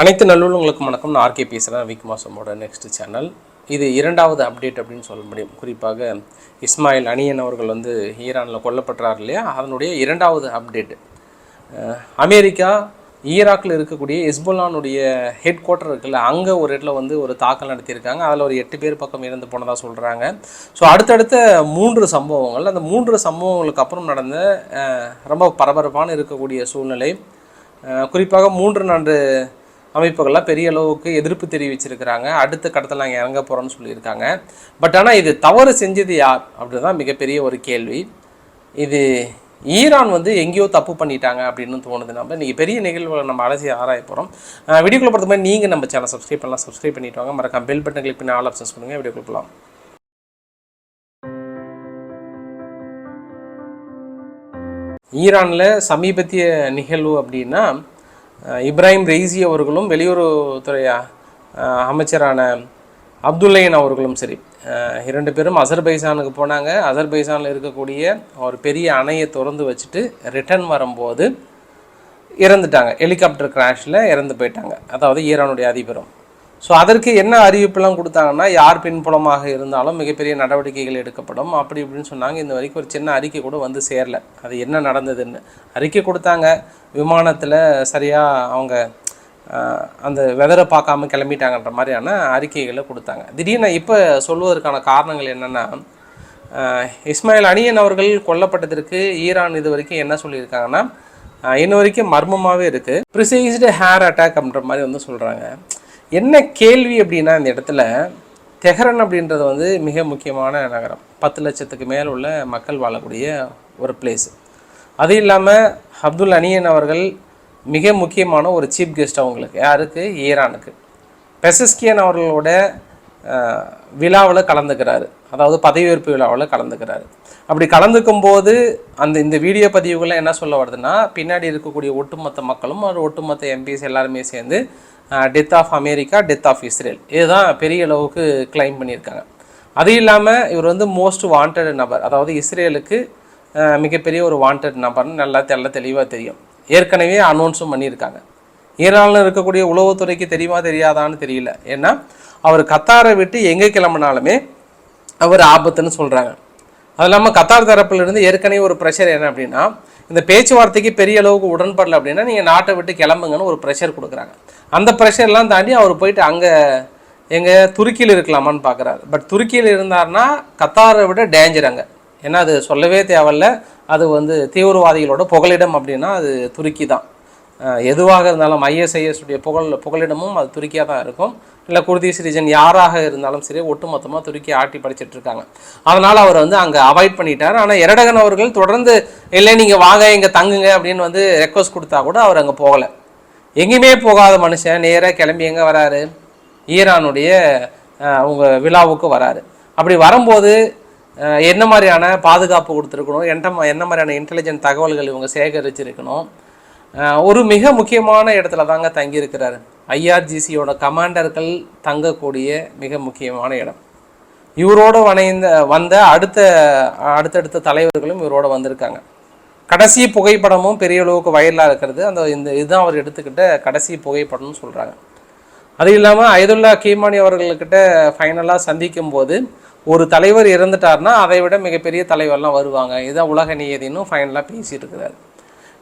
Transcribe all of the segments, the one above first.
அனைத்து நல்லுள்ளவங்களுக்கும் வணக்கம். நான் ஆர்கே பேசுகிறேன் விக் மாசமோட நெக்ஸ்ட் சேனல் இது இரண்டாவது அப்டேட் அப்படின்னு சொல்ல முடியும். குறிப்பாக இஸ்மாயில் அணியன் அவர்கள் வந்து ஈரானில் கொல்லப்பட்டார் இல்லையா? அதனுடைய இரண்டாவது அப்டேட் அமெரிக்கா ஈராக்கில் இருக்கக்கூடிய இஸ்புல்லானுடைய ஹெட் குவார்ட்டர் இருக்குல்ல அங்கே ஒரு இடத்துல வந்து ஒரு தாக்கல் நடத்தியிருக்காங்க. அதில் ஒரு எட்டு பேர் பக்கம் இறந்து போனதாக சொல்கிறாங்க ஸோ அடுத்தடுத்த மூன்று சம்பவங்கள். அந்த மூன்று சம்பவங்களுக்கு அப்புறம் நடந்த ரொம்ப பரபரப்பான இருக்கக்கூடிய சூழ்நிலை. குறிப்பாக மூன்று நான்கு அமைப்புகள்லாம் பெரிய அளவுக்கு எதிர்ப்பு தெரிவிச்சிருக்கிறாங்க. அடுத்த கட்டத்தில் நாங்கள் இறங்க போகிறோம்னு சொல்லியிருக்காங்க. பட் ஆனால் இது தவறு செஞ்சது யார்? அப்படிதான் மிகப்பெரிய ஒரு கேள்வி. இது ஈரான் வந்து எங்கேயோ தப்பு பண்ணிட்டாங்க அப்படின்னு தோணுது. நம்ம இன்றைக்கி பெரிய நிகழ்வுகளை நம்ம அலசி ஆராய போகிறோம் வீடியோக்குள்ள பொறுத்த மாதிரி நீங்கள் நம்ம சேனல் சப்ஸ்கிரைப் பண்ணலாம். சப்ஸ்கிரைப் பண்ணிட்டு வாங்க. மறக்காம பெல் பட்டன் கிளிக் பண்ணி ஆல் ஆப்ஷன்ஸ் பண்ணுங்கள் வீடியோக்குள்ள போகலாம் ஈரானில் சமீபத்திய நிகழ்வு அப்படின்னா இப்ராஹிம் ரெய்சி அவர்களும் வெளியுறவுத்துறை அமைச்சரான அப்துல்லையன் அவர்களும் சரி இரண்டு பேரும் அசர்பைசானுக்கு போனாங்க. அசர்பைசானில் இருக்கக்கூடிய ஒரு பெரிய அணையை திறந்து வச்சுட்டு ரிட்டர்ன் வரும்போது இறந்துட்டாங்க. ஹெலிகாப்டர் கிராஷில் இறந்து போயிட்டாங்க. அதாவது ஈரானுடைய அதிபரும். ஸோ அதற்கு என்ன அறிவிப்புலாம் கொடுத்தாங்கன்னா யார் பின்புலமாக இருந்தாலும் மிகப்பெரிய நடவடிக்கைகள் எடுக்கப்படும். அப்படி இப்படின்னு சொன்னாங்க. இந்த வரைக்கும் ஒரு சின்ன அறிக்கை கூட வந்து சேரல. அது என்ன நடந்ததுன்னு. அறிக்கை கொடுத்தாங்க. விமானத்தில் சரியாக அவங்க அந்த வெதரை பார்க்காம கிளம்பிட்டாங்கன்ற மாதிரியான அறிக்கைகளை கொடுத்தாங்க. திடீர்னு இப்போ சொல்வதற்கான காரணங்கள் என்னென்னா இஸ்மாயில் அணியன் அவர்கள் கொல்லப்பட்டதற்கு ஈரான் இது வரைக்கும் என்ன சொல்லியிருக்காங்கன்னா இன்ன வரைக்கும் மர்மமாகவே இருக்குது ப்ரிசைஸ்டு ஹேர் அட்டாக் அப்படின்ற மாதிரி வந்து சொல்கிறாங்க என்ன கேள்வி அப்படின்னா இந்த இடத்துல தெஹரன் அப்படின்றது வந்து மிக முக்கியமான நகரம். பத்து லட்சத்துக்கு மேல் உள்ள மக்கள் வாழக்கூடிய ஒரு பிளேஸ் அது இல்லாமல் அப்துல் அனியன் அவர்கள் மிக முக்கியமான ஒரு சீஃப் கெஸ்ட் அவங்களுக்கு யாருக்கு? ஈரானுக்கு. பெசஸ்கியன் அவர்களோட விழாவில் கலந்துக்கிறாரு. அதாவது பதவியேற்பு விழாவில் கலந்துக்கிறாரு. அப்படி கலந்துக்கும் போது அந்த இந்த வீடியோ பதிவுகள்லாம் என்ன சொல்ல வருதுன்னா பின்னாடி இருக்கக்கூடிய ஒட்டுமொத்த மக்களும் ஒரு ஒட்டுமொத்த எம்பிஸ் எல்லாருமே சேர்ந்து death of America death of Israel இதுதான் பெரிய அளவுக்கு கிளைம் பண்ணியிருக்காங்க. அது இல்லாமல் இவர் வந்து மோஸ்ட் வாண்டட் நபர். அதாவது இஸ்ரேலுக்கு மிகப்பெரிய ஒரு வாண்டட் நபர்னு நல்லா தெல்ல தெளிவாக தெரியும். ஏற்கனவே அனௌன்ஸும் பண்ணியிருக்காங்க. ஈரானில் இருக்கக்கூடிய உளவுத்துறைக்கு தெரியுமா தெரியாதான்னு தெரியல. ஏன்னா அவர் கத்தாரை விட்டு எங்கே கிளம்பினாலுமே அவர் ஆபத்துன்னு சொல்கிறாங்க அது இல்லாமல் கத்தார் தரப்பிலிருந்து ஏற்கனவே ஒரு ப்ரெஷர் என்ன அப்படின்னா இந்த பேச்சுவார்த்தைக்கு பெரிய அளவுக்கு உடன்படல அப்படின்னா நீங்கள் நாட்டை விட்டு கிளம்புங்கன்னு ஒரு ப்ரெஷர் கொடுக்குறாங்க. அந்த ப்ரெஷர்லாம் தாண்டி அவர் போயிட்டு அங்கே எங்கே துருக்கியில் இருக்கலாமான்னு பார்க்குறாரு பட் துருக்கியில் இருந்தார்னா கத்தாரை விட டேஞ்சர் அங்கே. ஏன்னா அது சொல்லவே தேவையில்ல. அது வந்து தீவிரவாதிகளோட புகலிடம் அப்படின்னா அது துருக்கி தான். எதுவாக இருந்தாலும் ஐஎஸ்ஐஎஸ் உடைய புகழ் புகலிடமும் அது துருக்கியாக தான் இருக்கும். இல்லை குர்தீஸ் ரீஜன் யாராக இருந்தாலும் சரி ஒட்டுமொத்தமாக துருக்கி ஆட்டி படிச்சுட்டு இருக்காங்க. அதனால் அவர் வந்து அங்கே அவாய்ட் பண்ணிட்டார். ஆனால் எரடகன் அவர்கள் தொடர்ந்து இல்லை நீங்கள் வாங்க இங்கே தங்குங்க அப்படின்னு வந்து ரெக்வஸ்ட் கொடுத்தா கூட அவர் அங்கே போகலை. எங்கேயுமே போகாத மனுஷன் நேராக கிளம்பி எங்கே வராரு? ஈரானுடைய அவங்க விழாவுக்கு வராரு. அப்படி வரும்போது என்ன மாதிரியான பாதுகாப்பு கொடுத்துருக்கணும்? என்ன மா- என்ன மாதிரியான இன்டெலிஜென்ட் தகவல்கள் இவங்க சேகரிச்சிருக்கணும்? ஒரு மிக முக்கியமான இடத்துல தாங்க தங்கியிருக்கிறாரு. ஐஆர்ஜிசியோட கமாண்டர்கள் தங்கக்கூடிய மிக முக்கியமான இடம். இவரோட வணைந்த வந்த அடுத்த அடுத்தடுத்த தலைவர்களும் இவரோட வந்திருக்காங்க. கடைசி புகைப்படமும் பெரிய அளவுக்கு வயலாக இருக்கிறது. அந்த இந்த இதுதான் அவர் எடுத்துக்கிட்ட கடைசி புகைப்படம்னு சொல்கிறாங்க அது இல்லாமல் அயதுல்லா கீமானி அவர்கள்கிட்ட ஃபைனலாக சந்திக்கும் போது ஒரு தலைவர் இறந்துட்டார்னா அதை விட மிகப்பெரிய தலைவர்லாம் வருவாங்க. இதுதான் உலக நியதினும் ஃபைனலாக பேசிட்டு இருக்கிறாரு.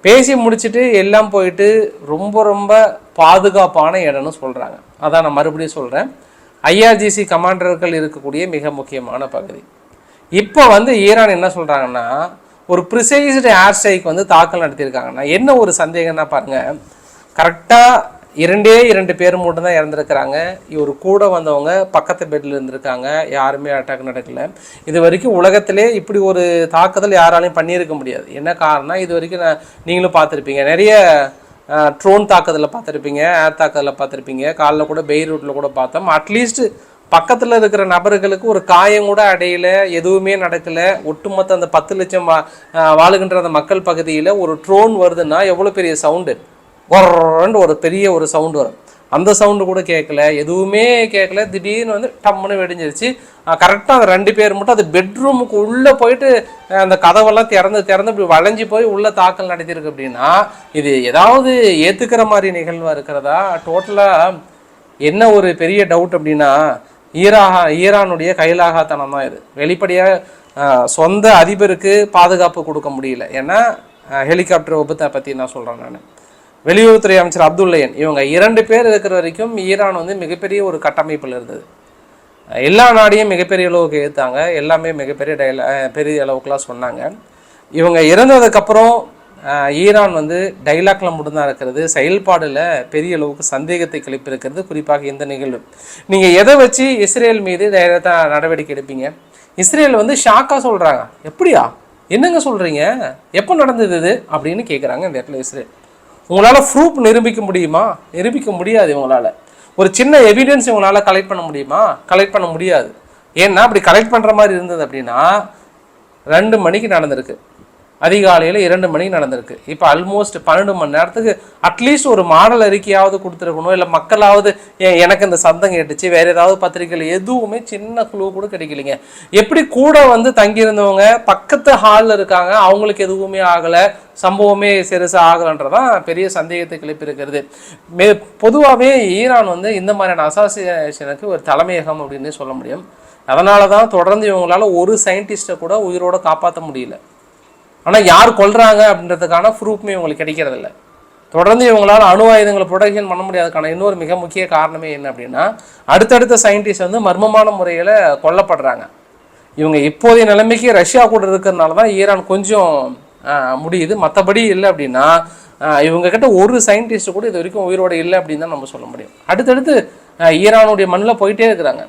பேசி முடிச்சுட்டு எல்லாம் போயிட்டு ரொம்ப ரொம்ப பாதுகாப்பான இடம்னு சொல்கிறாங்க அதான் நான் மறுபடியும் சொல்கிறேன் ஐஆர்ஜிசி கமாண்டர்கள் இருக்கக்கூடிய மிக முக்கியமான பகுதி. இப்போ வந்து ஈரான் என்ன சொல்கிறாங்கன்னா ஒரு ப்ரிசைஸ்டு ஏர் ஸ்ட்ரைக் வந்து தாக்கல் நடத்தியிருக்காங்கன்னா என்ன ஒரு சந்தேகம்னா பாருங்கள் கரெக்டாக இரண்டே இரண்டு பேர் மட்டும் தான் இறந்துருக்கிறாங்க. இவர் கூட வந்தவங்க பக்கத்து பெட்டில் இருந்திருக்காங்க. யாருமே அட்டாக் நடக்கலை. இது வரைக்கும் உலகத்திலே இப்படி ஒரு தாக்குதல் யாராலையும் பண்ணியிருக்க முடியாது. என்ன காரணம் இது வரைக்கும் நான் நீங்களும் பார்த்துருப்பீங்க. நிறைய ட்ரோன் தாக்குதலில் பார்த்துருப்பீங்க ஏர் தாக்குதலில் பார்த்துருப்பீங்க. காலைல கூட பெய்ரூட்டில் கூட பார்த்தோம். அட்லீஸ்ட் பக்கத்தில் இருக்கிற நபர்களுக்கு ஒரு காயம் கூட அடையல எதுவுமே நடக்கல. ஒட்டுமொத்த அந்த பத்து லட்சம் வா வாழுகின்ற அந்த மக்கள் பகுதியில் ஒரு ட்ரோன் வருதுன்னா எவ்வளோ பெரிய சவுண்டு ஒரன்னு ஒரு பெரிய ஒரு சவுண்டு வரும். அந்த சவுண்டு கூட கேட்கல எதுவுமே கேட்கல. திடீர்னு வந்து டம்முன்னு வெடிஞ்சிருச்சு. கரெக்டாக அந்த ரெண்டு பேர் மட்டும் அது பெட்ரூமுக்கு உள்ளே போயிட்டு அந்த கதவெல்லாம் திறந்து திறந்து இப்படி வளைஞ்சி போய் உள்ளே தாக்கல் நடத்தியிருக்கு அப்படின்னா இது ஏதாவது ஏற்றுக்கிற மாதிரி நிகழ்வாக இருக்கிறதா? டோட்டலாக என்ன ஒரு பெரிய டவுட் அப்படின்னா ஈராகா ஈரானுடைய கைலாகாத்தனம் தான் இது வெளிப்படையாக சொந்த அதிபருக்கு பாதுகாப்பு கொடுக்க முடியல. ஏன்னா ஹெலிகாப்டர் விபத்தை பற்றி நான் சொல்கிறேன் நான். வெளியுறவுத்துறை அமைச்சர் அப்துல்லையன் இவங்க இரண்டு பேர் இருக்கிற வரைக்கும் ஈரான் வந்து மிகப்பெரிய ஒரு கட்டமைப்பில் இருந்தது. எல்லா நாடையும் மிகப்பெரிய அளவுக்கு ஏற்றாங்க எல்லாமே மிகப்பெரிய டைல பெரிய அளவுக்குலாம் சொன்னாங்க. இவங்க இறந்ததுக்கப்புறம் ஈரான் வந்து டைலாக்ல மட்டும்தான் இருக்கிறது. செயல்பாடில் பெரிய அளவுக்கு சந்தேகத்தை கிளப்பியிருக்கிறது குறிப்பாக இந்த நிகழ்வு. நீங்கள் எதை வச்சு இஸ்ரேல் மீது டைரக்டாக நடவடிக்கை எடுப்பீங்க? இஸ்ரேல் வந்து ஷாக்காக சொல்கிறாங்க எப்படியா? என்னங்க சொல்கிறீங்க எப்போ நடந்தது இது? அப்படின்னு கேட்குறாங்க இந்த இடத்துல இஸ்ரேல். உங்களால் ப்ரூஃப் நிரூபிக்க முடியுமா? நிரூபிக்க முடியாது இவங்களால். ஒரு சின்ன எவிடன்ஸ் இவங்களால் கலெக்ட் பண்ண முடியுமா? கலெக்ட் பண்ண முடியாது. ஏன்னா அப்படி கலெக்ட் பண்ணுற மாதிரி இருந்தது அப்படின்னா ரெண்டு மணிக்கு நடந்திருக்கு. அதிகாலையில் இரண்டு மணிக்கு நடந்திருக்கு. இப்போ ஆல்மோஸ்ட் பன்னெண்டு மணி நேரத்துக்கு அட்லீஸ்ட் ஒரு மாடல் அறிக்கையாவது கொடுத்துருக்கணும். இல்லை மக்களாவது ஏன் எனக்கு இந்த சந்தம் கேட்டுச்சு வேற ஏதாவது பத்திரிக்கையில் எதுவுமே சின்ன குழு கூட கிடைக்கலைங்க. எப்படி கூட வந்து தங்கியிருந்தவங்க பக்கத்து ஹாலில் இருக்காங்க அவங்களுக்கு எதுவுமே ஆகலை சம்பவமே சிறுசாக ஆகலைன்றதான் பெரிய சந்தேகத்தை கிளப்பியிருக்கிறது. மே பொதுவாகவே ஈரான் வந்து இந்த மாதிரியான அசோசியேஷனுக்கு ஒரு தலைமையகம் அப்படின்னு சொல்ல முடியும். அதனால தான் தொடர்ந்து இவங்களால ஒரு சயின்டிஸ்ட்டை கூட உயிரோட காப்பாற்ற முடியல. ஆனால் யார் கொள்கிறாங்க அப்படின்றதுக்கான ப்ரூஃப்மே இவங்களுக்கு கிடைக்கிறதில்ல. தொடர்ந்து இவங்களால் அணு ஆயுதங்களை ப்ரொடக்ஷன் பண்ண முடியாததுக்கான இன்னொரு மிக முக்கிய காரணமே என்ன அப்படின்னா அடுத்தடுத்த சயின்டிஸ்ட் வந்து மர்மமான முறையில் கொல்லப்படுறாங்க. இவங்க இப்போதைய நிலைமைக்கு ரஷ்யா கூட இருக்கிறதுனால தான் ஈரான் கொஞ்சம் முடியுது. மற்றபடி இல்லை அப்படின்னா இவங்கக்கிட்ட ஒரு சயின்டிஸ்ட் கூட இது வரைக்கும் உயிரோட இல்லை அப்படின்னு தான் நம்ம சொல்ல முடியும். அடுத்தடுத்து ஈரானுடைய மண்ணில் போயிட்டே இருக்கிறாங்க.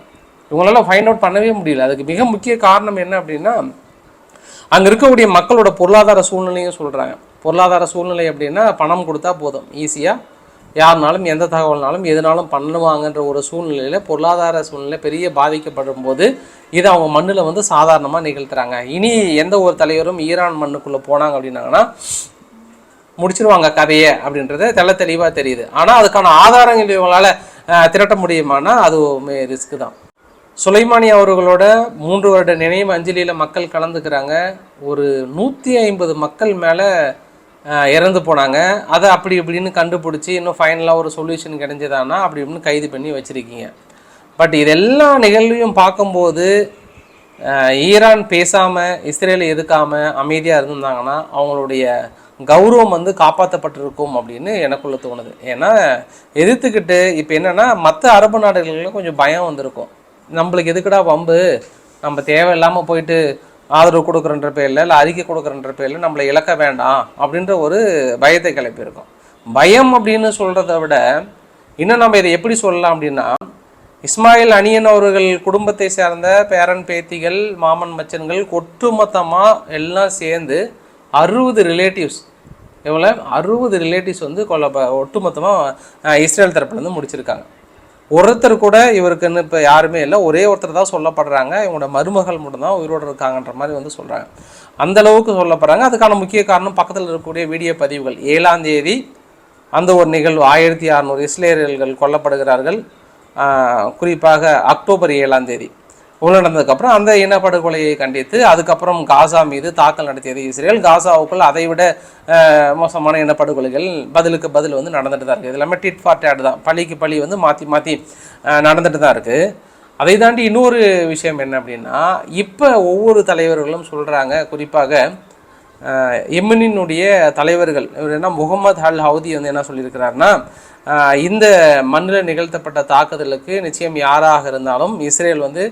இவங்களால ஃபைண்ட் அவுட் பண்ணவே முடியல. அதுக்கு மிக முக்கிய காரணம் என்ன அப்படின்னா அங்கே இருக்கக்கூடிய மக்களோட பொருளாதார சூழ்நிலையும் சொல்கிறாங்க பொருளாதார சூழ்நிலை அப்படின்னா பணம் கொடுத்தா போதும் ஈஸியாக யாருனாலும் எந்த தகவல்னாலும் எதுனாலும் பண்ணுவாங்கன்ற ஒரு சூழ்நிலையில் பொருளாதார சூழ்நிலை பெரிய பாதிக்கப்படும் போது இதை அவங்க மண்ணில் வந்து சாதாரணமாக நிகழ்த்துறாங்க. இனி எந்த ஒரு தலைவரும் ஈரான் மண்ணுக்குள்ளே போனாங்க அப்படின்னாங்கன்னா முடிச்சிருவாங்க கதையை அப்படின்றது தெள்ள தெளிவாக தெரியுது. ஆனால் அதுக்கான ஆதாரங்கள் இவங்களால திரட்ட முடியுமானா அதுவுமே ரிஸ்க்கு தான். சுலைமானி அவர்களோட மூன்று வருட நினைவு அஞ்சலியில் மக்கள் கலந்துக்கிறாங்க. ஒரு நூற்றி ஐம்பது மக்கள் மேலே இறந்து போனாங்க. அதை அப்படி இப்படின்னு கண்டுபிடிச்சி இன்னும் ஃபைனலாக ஒரு சொல்யூஷன் கிடைஞ்சதானா அப்படி இப்படின்னு கைது பண்ணி வச்சுருக்கீங்க. பட் இதெல்லா நிகழ்வையும் பார்க்கும்போது ஈரான் பேசாமல் இஸ்ரேலை எதுக்காமல் அமைதியாக இருந்திருந்தாங்கன்னா அவங்களுடைய கௌரவம் வந்து காப்பாற்றப்பட்டிருக்கும் அப்படின்னு எனக்குள்ள தோணுது. ஏன்னா எதிர்த்துக்கிட்டு இப்போ என்னென்னா மற்ற அரபு நாடுகளில் கொஞ்சம் பயம் வந்திருக்கும். நம்மளுக்கு எதுக்குடா வம்பு? நம்ம தேவையில்லாமல் போயிட்டு ஆதரவு கொடுக்குறன்ற பேரில் இல்லை அறிக்கை கொடுக்குறன்ற பேரில் நம்மளை இழக்க வேண்டாம் அப்படின்ற ஒரு பயத்தை கிளப்பியிருக்கோம். பயம் அப்படின்னு சொல்கிறத விட இன்னும் நம்ம இதை எப்படி சொல்லலாம் அப்படின்னா இஸ்மாயில் அணியன் அவர்கள் குடும்பத்தை சேர்ந்த பேரன் பேத்திகள் மாமன் மச்சன்கள் ஒட்டுமொத்தமாக எல்லாம் சேர்ந்து அறுபது ரிலேட்டிவ்ஸ் எவ்வளோ அறுபது ரிலேட்டிவ்ஸ் வந்து கொல்ல ஒட்டுமொத்தமாக இஸ்ரேல் தரப்புலேருந்து முடிச்சிருக்காங்க. ஒருத்தர் கூட இவருக்குன்னு இப்போ யாருமே இல்லை. ஒரே ஒருத்தர் தான் சொல்லப்படுறாங்க. இவங்களோட மருமகள் மட்டும்தான் உயிரோடு இருக்காங்கன்ற மாதிரி வந்து சொல்கிறாங்க அந்த அளவுக்கு சொல்லப்படுறாங்க. அதுக்கான முக்கிய காரணம் பக்கத்தில் இருக்கக்கூடிய வீடியோ பதிவுகள். ஏழாம் தேதி அந்த ஒரு நிகழ்வு. ஆயிரத்தி அறநூறு இஸ்ரேலியர்கள் கொல்லப்படுகிறார்கள். குறிப்பாக அக்டோபர் ஏழாம் தேதி. உள்ள நடந்ததுக்கப்புறம் அந்த இனப்படுகொலையை கண்டித்து அதுக்கப்புறம் காசா மீது தாக்கல் நடத்தியது இஸ்ரேல். காசாவுக்குள் அதை விட மோசமான இனப்படுகொலைகள் பதிலுக்கு பதில் வந்து நடந்துட்டு தான் இருக்குது இது எல்லாமே டிட் ஃபார் டேட் தான். பழிக்கு பழி வந்து மாற்றி மாற்றி நடந்துட்டு தான் இருக்குது அதை தாண்டி இன்னொரு விஷயம் என்ன அப்படின்னா இப்போ ஒவ்வொரு தலைவர்களும் சொல்கிறாங்க குறிப்பாக ஆஹ் தலைவர்கள் இவர் என்ன முகமது அல் ஹவுதி வந்து என்ன சொல்லியிருக்கிறாருன்னா இந்த மண்ணில் நிகழ்த்தப்பட்ட தாக்குதலுக்கு நிச்சயம் யாராக இருந்தாலும் இஸ்ரேல் வந்து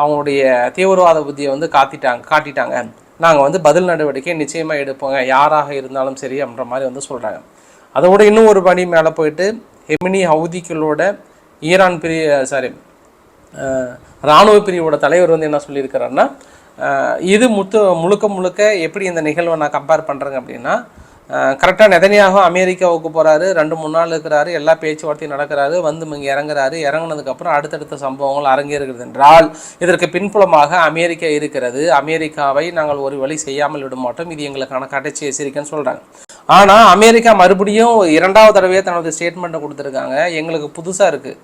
அவங்களுடைய தீவிரவாத புத்தியை வந்து காத்திட்டாங்க காட்டிட்டாங்க. நாங்கள் வந்து பதில் நடவடிக்கை நிச்சயமாக எடுப்போங்க. யாராக இருந்தாலும் சரி அப்படின்ற மாதிரி வந்து சொல்கிறாங்க அதோட இன்னும் ஒரு படி மேலே போயிட்டு ஹெமினி ஹவுதிகளோட ஈரான் பிரிய சாரி இராணுவ பிரிவோட தலைவர் வந்து என்ன சொல்லியிருக்கிறாருன்னா இது முத்து முழுக்க முழுக்க எப்படி இந்த நிகழ்வை நான் கம்பேர் பண்ணுறேங்க அப்படின்னா கரெக்டாக நெதனியாக அமெரிக்காவுக்கு போகிறாரு ரெண்டு மூணு நாள் இருக்கிறாரு. எல்லா பேச்சுவார்த்தையும் நடக்கிறாரு. வந்து இங்கே இறங்குறாரு. இறங்குனதுக்கப்புறம் அடுத்தடுத்த சம்பவங்கள் அரங்கேறுகிறது என்றால் இதற்கு பின்புலமாக அமெரிக்கா இருக்கிறது. அமெரிக்காவை நாங்கள் ஒரு வழி செய்யாமல் விட மாட்டோம். இது எங்களுக்கான கடைச்சி எச்சரிக்கைன்னு சொல்கிறாங்க ஆனால் அமெரிக்கா மறுபடியும் இரண்டாவது தடவையே தனது ஸ்டேட்மெண்ட்டை கொடுத்துருக்காங்க. எங்களுக்கு புதுசாக இருக்குது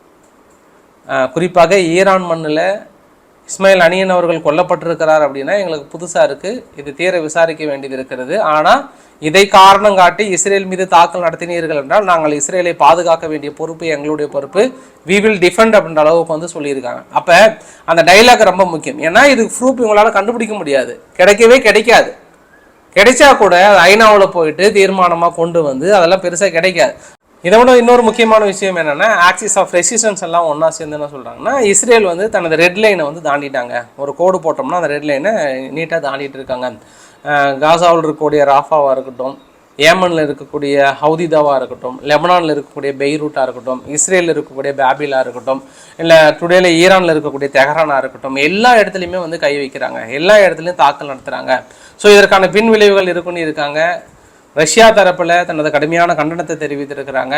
குறிப்பாக ஈரான் மண்ணில் இஸ்மாயில் அணியன் அவர்கள் கொல்லப்பட்டிருக்கிறார் அப்படின்னா எங்களுக்கு புதுசாக இருக்குது இது தீர விசாரிக்க வேண்டியது இருக்கிறது. ஆனால் இதை காரணம் காட்டி இஸ்ரேல் மீது தாக்கல் நடத்தினீர்கள் என்றால் நாங்கள் இஸ்ரேலை பாதுகாக்க வேண்டிய பொறுப்பு எங்களுடைய பொறுப்பு வி வில் டிஃபெண்ட் அப்படின்ற அளவுக்கு வந்து சொல்லியிருக்காங்க. அப்போ அந்த டைலாக் ரொம்ப முக்கியம். ஏன்னா இது ப்ரூஃப் இவங்களால கண்டுபிடிக்க முடியாது. கிடைக்கவே கிடைக்காது. கிடைச்சா கூட ஐநாவில் போயிட்டு தீர்மானமாக கொண்டு வந்து அதெல்லாம் பெருசாக கிடைக்காது. இதை விட இன்னொரு முக்கியமான விஷயம் என்னென்னா ஆக்சிஸ் ஆஃப் ரெசிஸ்டன்ஸ் எல்லாம் ஒன்றா சேர்ந்து என்ன சொல்கிறாங்கன்னா இஸ்ரேல் வந்து தனது ரெட் லைனை வந்து தாண்டிட்டாங்க. ஒரு கோடு போட்டோம்னா அந்த ரெட் லைனை நீட்டாக தாண்டிட்டு இருக்காங்க. காசாவில் இருக்கக்கூடிய ராஃபாவாக இருக்கட்டும் ஏமனில் இருக்கக்கூடிய ஹவுதிதாவாக இருக்கட்டும் லெபனானில் இருக்கக்கூடிய பெய்ரூட்டாக இருக்கட்டும் இஸ்ரேலில் இருக்கக்கூடிய பேபிலாக இருக்கட்டும் இல்லை டுடேல ஈரானில் இருக்கக்கூடிய தெஹரானாக இருக்கட்டும் எல்லா இடத்துலையுமே வந்து கை வைக்கிறாங்க. எல்லா இடத்துலையும் தாக்கல் நடத்துகிறாங்க ஸோ இதற்கான பின் விளைவுகள் இருக்குன்னு இருக்காங்க. ரஷ்யா தரப்பில் தனது கடுமையான கண்டனத்தை தெரிவித்திருக்கிறாங்க.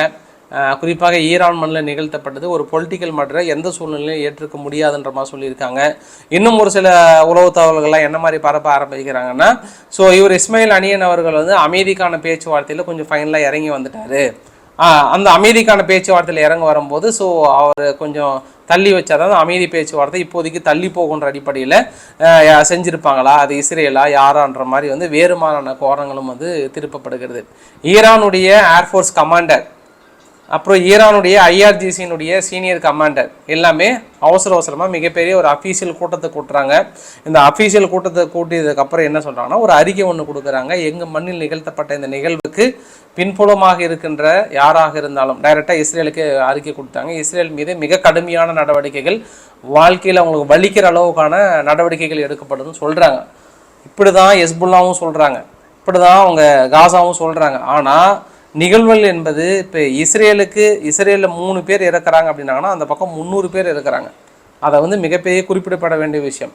குறிப்பாக ஈரான் மண்ணில் நிகழ்த்தப்பட்டது ஒரு பொலிட்டிக்கல் மற்ற எந்த சூழ்நிலையும் ஏற்றுக்க முடியாதுன்ற மாதிரி சொல்லியிருக்காங்க. இன்னும் ஒரு சில உளவு தகவல்கள்லாம் என்ன மாதிரி பரப்ப ஆரம்பிக்கிறாங்கன்னா ஸோ இவர் இஸ்மாயில் அணியன் அவர்கள் வந்து அமைதிக்கான பேச்சுவார்த்தையில் கொஞ்சம் ஃபைனலாக இறங்கி வந்துட்டாரு. அந்த அமைதிக்கான பேச்சுவார்த்தையில் இறங்க வரும்போது ஸோ அவர் கொஞ்சம் தள்ளி வச்சாதான் அமைதி பேச்சுவார்த்தை இப்போதைக்கு தள்ளி போகுன்ற அடிப்படையில் செஞ்சுருப்பாங்களா? அது இஸ்ரேலா யாரான்ற மாதிரி வந்து வேறுமாறான கோணங்களும் வந்து திருப்பப்படுகிறது. ஈரானுடைய ஏர்ஃபோர்ஸ் கமாண்டர் அப்புறம் ஈரானுடைய ஐஆர்ஜிசியினுடைய சீனியர் கமாண்டர். எல்லாமே அவசர அவசரமாக மிகப்பெரிய ஒரு அஃபீஷியல் கூட்டத்தை கூட்டுறாங்க. இந்த அஃபீஷியல் கூட்டத்தை கூட்டியதுக்கப்புறம் என்ன சொல்கிறாங்கன்னா ஒரு அறிக்கை ஒன்று கொடுக்குறாங்க. எங்கள் மண்ணில் நிகழ்த்தப்பட்ட இந்த நிகழ்வுக்கு பின்புலமாக இருக்கின்ற யாராக இருந்தாலும் டைரெக்டாக இஸ்ரேலுக்கு அறிக்கை கொடுத்தாங்க. இஸ்ரேல் மீது மிக கடுமையான நடவடிக்கைகள் வாழ்க்கையில் அவங்களுக்கு வலிக்கிற அளவுக்கான நடவடிக்கைகள் எடுக்கப்படுதுன்னு சொல்கிறாங்க இப்படி தான் எஸ்புல்லாவும் சொல்கிறாங்க இப்படி தான் அவங்க காசாவும் சொல்கிறாங்க ஆனால் நிகழ்வுகள் என்பது இப்போ இஸ்ரேலுக்கு இஸ்ரேலில் மூணு பேர் இறக்குறாங்க அப்படின்னாங்கன்னா அந்த பக்கம் முந்நூறு பேர் இறக்குறாங்க. அதை வந்து மிகப்பெரிய குறிப்பிடப்பட வேண்டிய விஷயம்.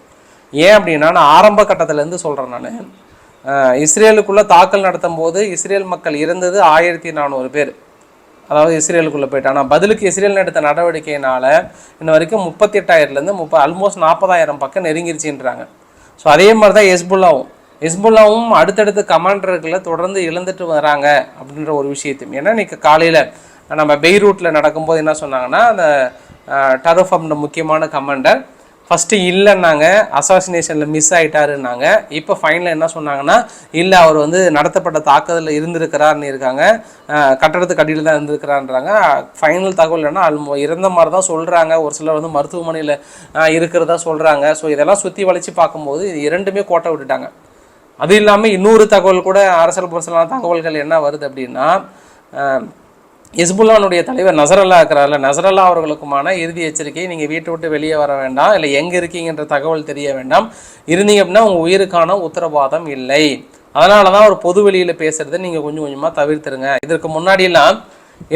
ஏன் அப்படின்னா நான் ஆரம்ப கட்டத்திலேருந்து சொல்கிறேன் நான். இஸ்ரேலுக்குள்ளே தாக்கல் நடத்தும் போது இஸ்ரேல் மக்கள் இறந்தது ஆயிரத்தி நானூறு பேர். அதாவது இஸ்ரேலுக்குள்ளே போயிட்டு ஆனால் பதிலுக்கு இஸ்ரேல் எடுத்த நடவடிக்கையினால் இன்ன வரைக்கும் முப்பத்தி எட்டாயிரத்துலேருந்து முப்ப ஆல்மோஸ்ட் நாற்பதாயிரம் பக்கம் நெருங்கிருச்சுன்றாங்க. ஸோ அதே மாதிரி தான் எஸ்புல்லாவும் ஹிஸ்புல்லாவும் அடுத்தடுத்த கமாண்டர்களை தொடர்ந்து இழந்துட்டு வராங்க அப்படின்ற ஒரு விஷயத்தையும். ஏன்னா இன்றைக்கி காலையில் நம்ம பெய்ரூட்டில் நடக்கும்போது என்ன சொன்னாங்கன்னா அந்த டரஃப் அப்படின்ற முக்கியமான கமாண்டர் ஃபஸ்ட்டு இல்லைன்னாங்க அசாசினேஷனில் மிஸ் ஆயிட்டாருன்னாங்க. இப்போ ஃபைனலில் என்ன சொன்னாங்கன்னா இல்லை அவர் வந்து நடத்தப்பட்ட தாக்குதலில் இருந்திருக்கிறாருன்னு இருக்காங்க. கட்டடத்துக்கு அடியில் தான் இருந்திருக்கிறான்றாங்க. ஃபைனல் தகவல் இல்லைன்னா அல்மோ இறந்த மாதிரி தான் சொல்கிறாங்க ஒரு சிலர் வந்து மருத்துவமனையில் இருக்கிறதா சொல்கிறாங்க ஸோ இதெல்லாம் சுற்றி வளைச்சி பார்க்கும்போது இது இரண்டுமே கோட்டை விட்டுட்டாங்க. அது இல்லாமல் இன்னொரு தகவல் கூட அரசியல் புரசலான தகவல்கள் என்ன வருது அப்படின்னா இஸ்புல்லானுடைய ஹிஸ்புல்லானுடைய தலைவர் நசரல்லா இருக்கிறார்ல. நசரல்லா அவர்களுக்குமான இறுதி எச்சரிக்கை நீங்கள் வீட்டை விட்டு வெளியே வர வேண்டாம். இல்லை எங்கே இருக்கீங்கன்ற தகவல் தெரிய வேண்டாம். இருந்தீங்க அப்படின்னா உங்கள் உயிருக்கான உத்தரவாதம் இல்லை. அதனால தான் ஒரு பொது வெளியில் பேசுறதை நீங்கள் கொஞ்சம் கொஞ்சமாக தவிர்த்துருங்க. இதற்கு முன்னாடியெல்லாம்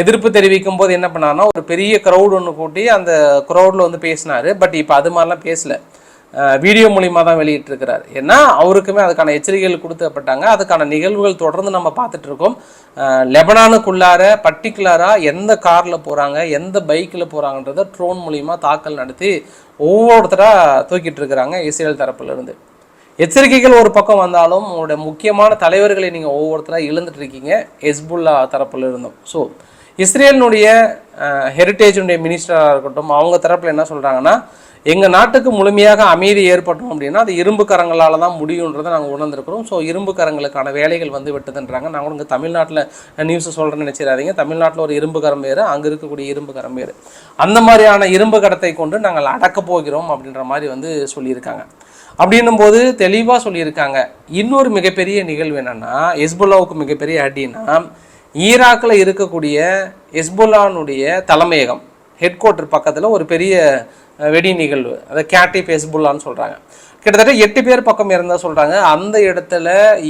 எதிர்ப்பு தெரிவிக்கும் போது என்ன பண்ணாருன்னா ஒரு பெரிய க்ரௌட் ஒன்று கூட்டி அந்த க்ரௌடில் வந்து பேசினார். பட் இப்போ அது மாதிரிலாம் பேசலை. வீடியோ மூலிமா தான் வெளியிட்டிருக்கிறார். ஏன்னா அவருக்குமே அதுக்கான எச்சரிக்கைகள் கொடுக்கப்பட்டாங்க. அதுக்கான நிகழ்வுகள் தொடர்ந்து நம்ம பார்த்துட்டு இருக்கோம் லெபனானுக்குள்ளார பர்டிகுலராக எந்த காரில் போகிறாங்க எந்த பைக்கில் போகிறாங்கன்றத ட்ரோன் மூலிமா தாக்கல் நடத்தி ஒவ்வொருத்தராக தூக்கிட்டு இருக்கிறாங்க இஸ்ரேல் தரப்புலேருந்து. எச்சரிக்கைகள் ஒரு பக்கம் வந்தாலும் உங்களுடைய முக்கியமான தலைவர்களை நீங்கள் ஒவ்வொருத்தராக இழந்துட்டு இருக்கீங்க ஹெஸ்புல்லா தரப்புல இருந்தோம் ஸோ இஸ்ரேலினுடைய ஹெரிட்டேஜுடைய மினிஸ்டராக இருக்கட்டும் அவங்க தரப்பில் என்ன சொல்கிறாங்கன்னா எங்கள் நாட்டுக்கு முழுமையாக அமைதி ஏற்பட்டோம் அப்படின்னா அது இரும்பு கரங்களால் தான் முடியுன்றதை நாங்கள் உணர்ந்திருக்கிறோம். ஸோ இரும்பு கரங்களுக்கான வேலைகள் வந்து விட்டுதுன்றாங்க. நாங்கள் இங்கே தமிழ்நாட்டில் நியூஸை சொல்கிறேன்னு நினச்சிடாதீங்க. தமிழ்நாட்டில் ஒரு இரும்பு கரம் வேறு அங்கே இருக்கக்கூடிய இரும்பு கரம் வேறு. அந்த மாதிரியான இரும்பு கடத்தை கொண்டு நாங்கள் அடக்கப் போகிறோம் அப்படின்ற மாதிரி வந்து சொல்லியிருக்காங்க. அப்படின்னும் போது தெளிவாக சொல்லியிருக்காங்க. இன்னொரு மிகப்பெரிய நிகழ்வு என்னென்னா ஹெஸ்புல்லாவுக்கு மிகப்பெரிய அடின்னா ஈராக்கில் இருக்கக்கூடிய ஹெஸ்புல்லானுடைய தலைமையகம். ஹெட் குவார்ட்டர் பக்கத்தில் ஒரு பெரிய வெடி நிகழ்வு. அதை கேட்டி பேஸ்புல்லான்னு சொல்கிறாங்க கிட்டத்தட்ட எட்டு பேர் பக்கம் இருந்தால் சொல்கிறாங்க அந்த இடத்துல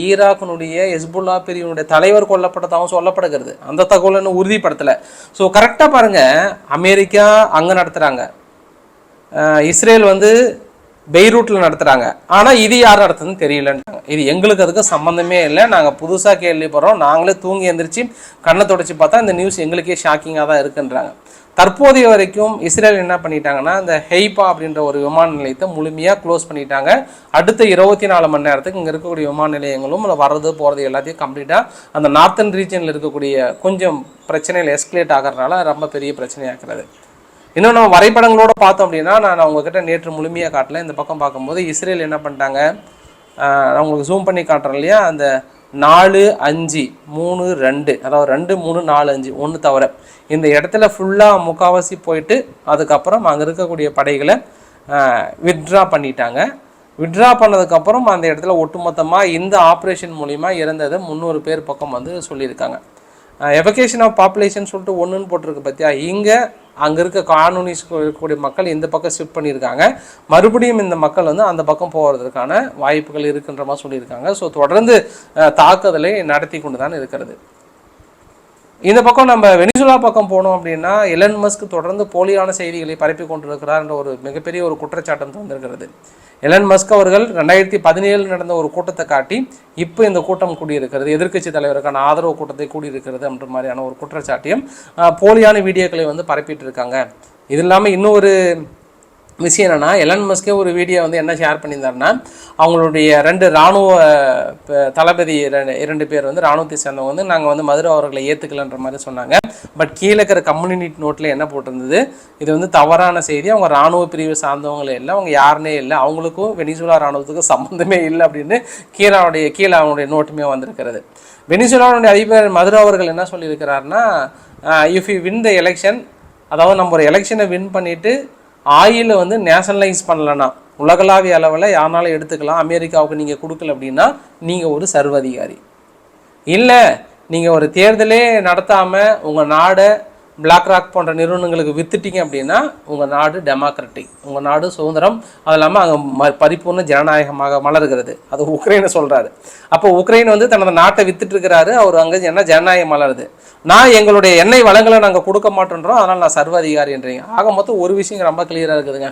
ஈராக்கினுடைய எஸ்புல்லா பிரிவினுடைய தலைவர் கொல்லப்பட்டதாகவும் சொல்லப்படுகிறது. அந்த தகவல் இன்னும் உறுதிப்படுத்தலை. ஸோ கரெக்டாக பாருங்கள் அமெரிக்கா அங்கே நடத்துகிறாங்க இஸ்ரேல் வந்து பெய்ரூட்டில் நடத்துகிறாங்க ஆனால் இது யார் நடத்துதுன்னு தெரியலன்றாங்க. இது எங்களுக்கு அதுக்கு சம்மந்தமே இல்லை. நாங்கள் புதுசாக கேள்விப்படுறோம். நாங்களே தூங்கி எந்திரிச்சு கண்ணை தொடச்சி பார்த்தா இந்த நியூஸ் எங்களுக்கே ஷாக்கிங்காக தான் இருக்குன்றாங்க. தற்போதைய வரைக்கும் இஸ்ரேல் என்ன பண்ணிட்டாங்கன்னா இந்த ஹெய்பா அப்படின்ற ஒரு விமான நிலையத்தை முழுமையாக க்ளோஸ் பண்ணிட்டாங்க. அடுத்த இருபத்தி நாலு மணி நேரத்துக்கு இங்கே இருக்கக்கூடிய விமான நிலையங்களும் இல்லை வர்றது போகிறது எல்லாத்தையும் கம்ப்ளீட்டாக அந்த நார்த்தன் ரீஜனில் இருக்கக்கூடிய கொஞ்சம் பிரச்சனையில் எஸ்கலேட் ஆகிறதுனால ரொம்ப பெரிய பிரச்சனையாக்குறது இன்னும் நம்ம வரைபடங்களோட பார்த்தோம் அப்படின்னா நான் உங்ககிட்ட நேற்று முழுமையாக காட்டல. இந்த பக்கம் பார்க்கும்போது இஸ்ரேல் என்ன பண்ணிட்டாங்க? நான் உங்களுக்கு ஜூம் பண்ணி காட்டுறேன் இல்லையா? அந்த நாலு அஞ்சு மூணு ரெண்டு. அதாவது ரெண்டு மூணு நாலு அஞ்சு. ஒன்று தவிர. இந்த இடத்துல ஃபுல்லாக முக்காவாசி போயிட்டு அதுக்கப்புறம் அங்கே இருக்கக்கூடிய படைகளை வித்ட்ரா பண்ணிட்டாங்க. வித்ட்ரா பண்ணதுக்கப்புறம் அந்த இடத்துல ஒட்டுமொத்தமாக இந்த ஆப்ரேஷன் மூலிமா இறந்தது முந்நூறு பேர் பக்கம் வந்து சொல்லியிருக்காங்க. எவகேஷன் ஆஃப் பாப்புலேஷன் சொல்லிட்டு ஒன்றுன்னு போட்டிருக்கு பார்த்தியா இங்கே அங்கே இருக்க கானூனிஸ் இருக்கக்கூடிய மக்கள் இந்த பக்கம் ஷிஃப்ட் பண்ணியிருக்காங்க. மறுபடியும் இந்த மக்கள் வந்து அந்த பக்கம் போகிறதுக்கான வாய்ப்புகள் இருக்குன்ற மாதிரி சொல்லியிருக்காங்க. ஸோ தொடர்ந்து தாக்குதலை நடத்தி கொண்டு தான் இருக்கிறது. இந்த பக்கம் நம்ம வெனிசுலா பக்கம் போனோம் அப்படின்னா எலன் மஸ்க் தொடர்ந்து போலியான செய்திகளை பரப்பி கொண்டிருக்கிறார் என்ற ஒரு மிகப்பெரிய ஒரு குற்றச்சாட்டம் தந்திருக்கிறது. எலன் மஸ்க் அவர்கள் ரெண்டாயிரத்தி பதினேழு நடந்த ஒரு கூட்டத்தை காட்டி இப்போ இந்த கூட்டம் கூடியிருக்கிறது எதிர்க்கட்சி தலைவருக்கான ஆதரவு கூட்டத்தை கூடியிருக்கிறது என்ற மாதிரியான ஒரு குற்றச்சாட்டையும் போலியான வீடியோக்களை வந்து பரப்பிட்டு இருக்காங்க. இது இல்லாமல் இன்னொரு விஷயம் என்னென்னா எலன் மஸ்கே ஒரு வீடியோ வந்து என்ன ஷேர் பண்ணியிருந்தாருன்னா அவங்களுடைய ரெண்டு இராணுவ தளபதி இரண்டு இரண்டு பேர் வந்து இராணுவத்தை சேர்ந்தவங்க வந்து நாங்கள் வந்து மதுரை அவர்களை ஏற்றுக்கலன்ற மாதிரி சொன்னாங்க. பட் கீழே இருக்கிற கம்யூனிட்டி நோட்டில் என்ன போட்டிருந்தது? இது வந்து தவறான செய்தி. அவங்க இராணுவ பிரிவு சார்ந்தவங்களே இல்லை அவங்க யாருனே இல்லை அவங்களுக்கும் வெனிசுலா இராணுவத்துக்கும் சம்மந்தமே இல்லை அப்படின்னு கீழே அவனுடைய கீழே அவனுடைய நோட்டுமே வந்திருக்கிறது. வெனிசுலாவுடைய அதிபர் மதுரை அவர்கள் என்ன சொல்லியிருக்கிறாருன்னா if you win the election அதாவது நம்ம ஒரு எலெக்ஷனை வின் பண்ணிவிட்டு ஆயிலை வந்து நேஷனலைஸ் பண்ணலன்னா உலகளாவிய அளவில் யாருனாலும் எடுத்துக்கலாம் அமெரிக்காவுக்கு நீங்கள் கொடுக்கல அப்படின்னா நீங்கள் ஒரு சர்வதிகாரி இல்லை நீங்கள் ஒரு தேர்தலே நடத்தாமல் உங்கள் நாடை பிளாக் ராக் போன்ற நிறுவனங்களுக்கு வித்துட்டீங்க அப்படின்னா உங்கள் நாடு டெமோக்ராட்டிக் உங்கள் நாடு சுதந்திரம். அது இல்லாமல் அங்கே ம பரிபூர்ண ஜனநாயகமாக மலர்கிறது. அது உக்ரைனை சொல்கிறாரு அப்போ உக்ரைன் வந்து தனது நாட்டை வித்துட்டு இருக்கிறாரு அவர் அங்கே என்ன ஜனநாயகம் மலருது. நான் எங்களுடைய எண்ணெய் வளங்களை நாங்கள் கொடுக்க மாட்டேன்றோம். அதனால் நான் சர்வ அதிகாரின்றீங்க ஆக மொத்தம் ஒரு விஷயம் ரொம்ப கிளியராக இருக்குதுங்க.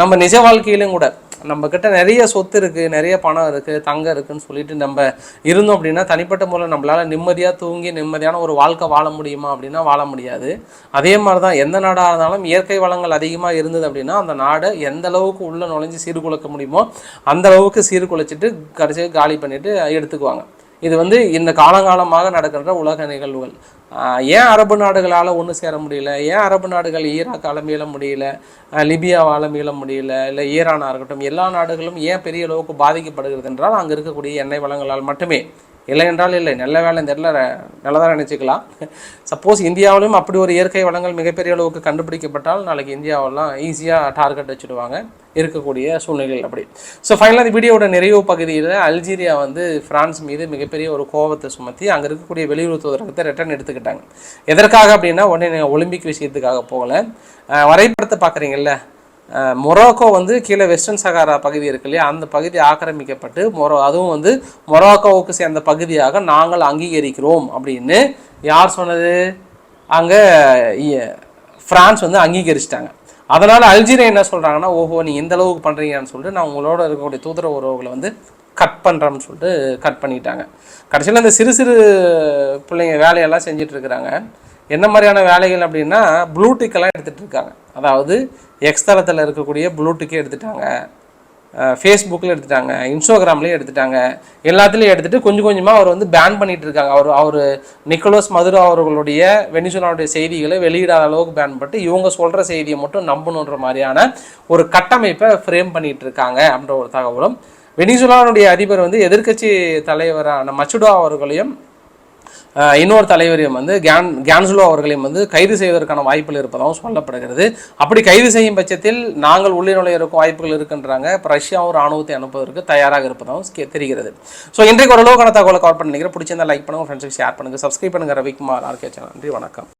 நம்ம நிஜ வாழ்க்கையிலும் கூட நம்ம கிட்ட நிறைய சொத்து இருக்கு நிறைய பணம் இருக்கு தங்கம் இருக்குன்னு சொல்லிட்டு நம்ம இருந்தோம் அப்படின்னா தனிப்பட்ட முறையில் நம்மளால நிம்மதியா தூங்கி நிம்மதியான ஒரு வாழ்க்கை வாழ முடியுமா அப்படின்னா வாழ முடியாது. அதே மாதிரி தான் எந்த நாடாக இருந்தாலும் இயற்கை வளங்கள் அதிகமாக இருந்தது அப்படின்னா அந்த நாடை எந்த அளவுக்கு உள்ள நுழைஞ்சு சீர்குலைக்க முடியுமோ அந்த அளவுக்கு சீர்குலைச்சிட்டு கடைசியாக காலி பண்ணிட்டு எடுத்துக்குவாங்க. இது வந்து இந்த காலங்காலமாக நடக்கின்ற உலக நிகழ்வுகள். ஏன் அரபு நாடுகளால் ஒன்று சேர முடியல? ஏன் அரபு நாடுகள் ஈராக் மீள முடியல? லிபியாவால் மீள முடியல? இல்லை ஈரானாக இருக்கட்டும் எல்லா நாடுகளும் ஏன் பெரிய அளவுக்கு பாதிக்கப்படுகிறது என்றால் அங்கே இருக்கக்கூடிய எண்ணெய் வளங்களால் மட்டுமே. இல்லை என்றால் இல்லை. நல்ல வேலை இந்த இடத்துல நல்லதாக நினச்சிக்கலாம். சப்போஸ் இந்தியாவிலும் அப்படி ஒரு இயற்கை வளங்கள் மிகப்பெரிய அளவுக்கு கண்டுபிடிக்கப்பட்டால் நாளைக்கு இந்தியாவெல்லாம் ஈஸியாக டார்கெட் வச்சுடுவாங்க. இருக்கக்கூடிய சூழ்நிலைகள் அப்படி. ஸோ ஃபைனலாக இந்த வீடியோட நிறைவு பகுதியில் அல்ஜீரியா வந்து ஃப்ரான்ஸ் மீது மிகப்பெரிய ஒரு கோபத்தை சுமத்தி அங்கே இருக்கக்கூடிய வெளியுறவு தூதரகத்தை ரிட்டர்ன் எடுத்துக்கிட்டாங்க. எதற்காக அப்படின்னா உடனே ஒலிம்பிக் விஷயத்துக்காக போகல. வரைபடத்தை பார்க்குறீங்கல்ல? மொரோக்கோ வந்து கீழே வெஸ்டர்ன் சகாரா பகுதி இருக்கு இல்லையா? அந்த பகுதி ஆக்கிரமிக்கப்பட்டு மொரோ அதுவும் வந்து மொரோக்கோவுக்கு சேர்ந்த பகுதியாக நாங்கள் அங்கீகரிக்கிறோம் அப்படின்னு யார் சொன்னது? அங்கே ஃப்ரான்ஸ் வந்து அங்கீகரிச்சிட்டாங்க. அதனால் அல்ஜீரியா என்ன சொல்கிறாங்கன்னா ஓஹோ நீ இந்த அளவுக்கு பண்ணுறீங்கன்னு சொல்லிட்டு நான் உங்களோட இருக்கக்கூடிய தூதர உறவுகளை வந்து கட் பண்ணுறோம்னு சொல்லிட்டு கட் பண்ணிட்டாங்க. கடைசியில் இந்த சிறு சிறு பிள்ளைங்க வேலையெல்லாம் செஞ்சுட்டு இருக்கிறாங்க. என்ன மாதிரியான வேலைகள் அப்படின்னா ப்ளூடிக்கெல்லாம் எடுத்துகிட்டு இருக்காங்க. அதாவது எக்ஸ் தளத்தில் இருக்கக்கூடிய ப்ளூட்டுக்கே எடுத்துட்டாங்க. ஃபேஸ்புக்கில் எடுத்துட்டாங்க. இன்ஸ்டாகிராம்லேயும் எடுத்துட்டாங்க. எல்லாத்துலேயும் எடுத்துட்டு கொஞ்சம் கொஞ்சமாக அவர் வந்து பேன் பண்ணிட்டு இருக்காங்க. அவர் அவர் நிக்கோலஸ் மதுரோ அவர்களுடைய வெனிசுலாவுடைய செய்திகளை வெளியிடாத அளவுக்கு பேன் பண்ணிட்டு இவங்க சொல்கிற செய்தியை மட்டும் நம்பணுன்ற மாதிரியான ஒரு கட்டமைப்பை ஃப்ரேம் பண்ணிட்டு இருக்காங்க அப்படின்ற ஒரு தகவலும். வெனிசுலாவுடைய அதிபர் வந்து எதிர்க்கட்சி தலைவரான மச்சுடோ அவர்களையும் இன்னொரு தலைவரையும் வந்து கேன் கேன்சுலோ அவர்களையும் வந்து கைது செய்வதற்கான வாய்ப்புகள் இருப்பதாகவும் சொல்லப்படுகிறது. அப்படி கைது செய்யும் பட்சத்தில் நாங்கள் உள்ளே நுழைய இருக்கும் வாய்ப்புகள் இருக்குன்றாங்க. இப்போ ரஷ்யாவும் ராணுவத்தை அனுப்புவதற்கு தயாராக இருப்பதாகவும் தெரிகிறது. ஸோ இன்றைக்கு ஓரளவுக்கான தகவலை கவர் பண்ணிக்கிறேன். பிடிச்சிருந்தா லைக் பண்ணுங்கள் ஃப்ரெண்ட்ஸுக்கு ஷேர் பண்ணுங்கள் சப்ஸ்கிரைப் பண்ணுங்கள் ரவிக்குமார் ஆர்கே சேனல் நன்றி வணக்கம்.